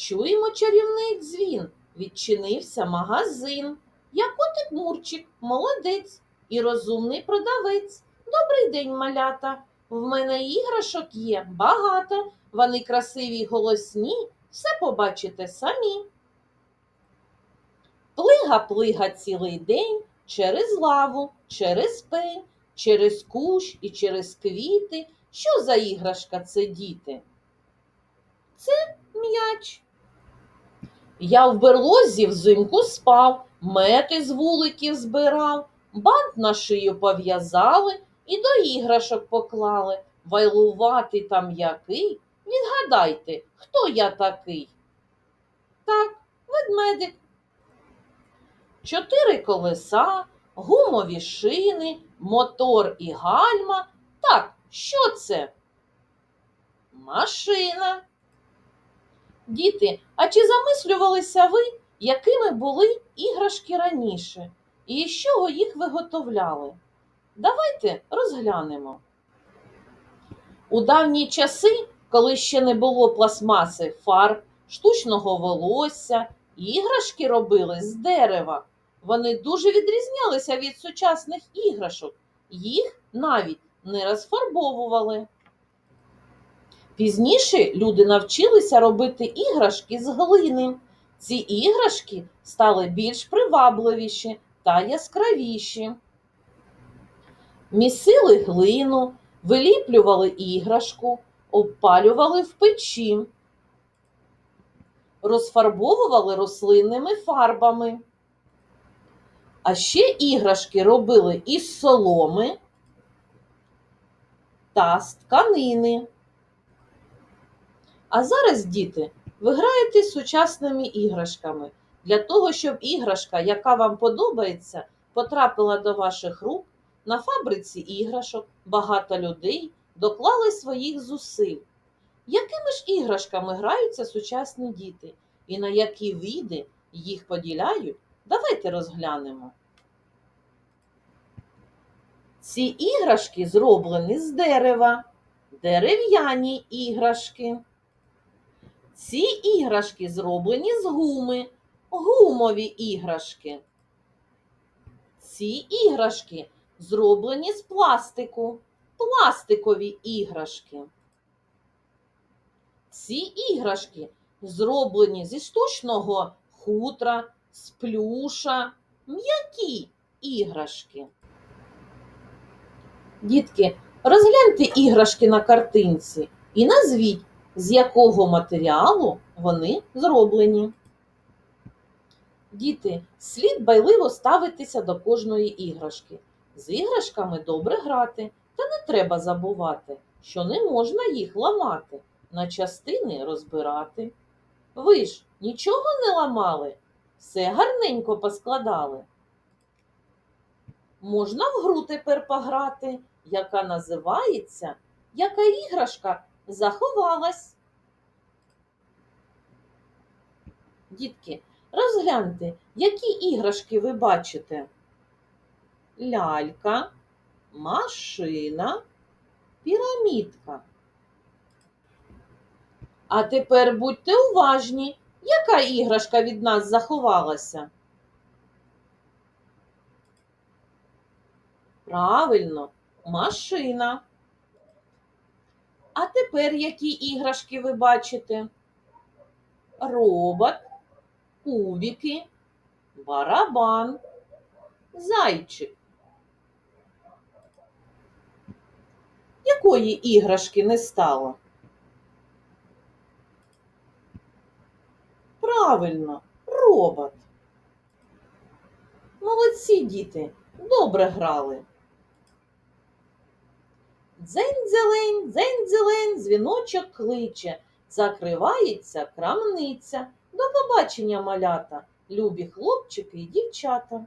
Чуємо чарівний дзвін, відчинився магазин. Я котик Мурчик, молодець і розумний продавець. Добрий день, малята. В мене іграшок є багато. Вони красиві й голосні, все побачите самі. Плига плига цілий день через лаву, через пень, через кущ і через квіти. Що за іграшка це діти? Це м'яч. Я в берлозі взимку спав, мети з вуликів збирав, бант на шию пов'язали і до іграшок поклали. Вайлуватий там який. Відгадайте, хто я такий? Так, ведмедик. Чотири колеса, гумові шини, мотор і гальма. Так, що це? Машина. Діти, а чи замислювалися ви, якими були іграшки раніше і з чого їх виготовляли? Давайте розглянемо. У давні часи, коли ще не було пластмаси, фарб, штучного волосся, іграшки робили з дерева. Вони дуже відрізнялися від сучасних іграшок. Їх навіть не розфарбовували. Пізніше люди навчилися робити іграшки з глини. Ці іграшки стали більш привабливіші та яскравіші. Місили глину, виліплювали іграшку, обпалювали в печі, розфарбовували рослинними фарбами. А ще іграшки робили із соломи та з тканини. А зараз, діти, ви граєте сучасними іграшками. Для того, щоб іграшка, яка вам подобається, потрапила до ваших рук, на фабриці іграшок багато людей доклали своїх зусиль. Якими ж іграшками граються сучасні діти і на які види їх поділяють? Давайте розглянемо. Ці іграшки зроблені з дерева, дерев'яні іграшки. Ці іграшки зроблені з гуми, гумові іграшки. Ці іграшки зроблені з пластику, пластикові іграшки. Ці іграшки зроблені зі штучного хутра, з плюша, м'які іграшки. Дітки, розгляньте іграшки на картинці і назвіть, з якого матеріалу вони зроблені. Діти, слід байливо ставитися до кожної іграшки. З іграшками добре грати, та не треба забувати, що не можна їх ламати, на частини розбирати. Ви ж нічого не ламали, все гарненько поскладали. Можна в гру тепер пограти, яка називається Яка іграшка заховалась. Дітки, розгляньте, які іграшки ви бачите. Лялька, машина, пірамідка. А тепер будьте уважні, яка іграшка від нас заховалася? Правильно, машина. А тепер які іграшки ви бачите? Робот, кубики, барабан, зайчик. Якої іграшки не стало? Правильно, робот. Молодці діти, добре грали. Дзень-дзелень, дзень-дзелень, дзвіночок кличе, закривається крамниця. До побачення, малята, любі хлопчики і дівчата.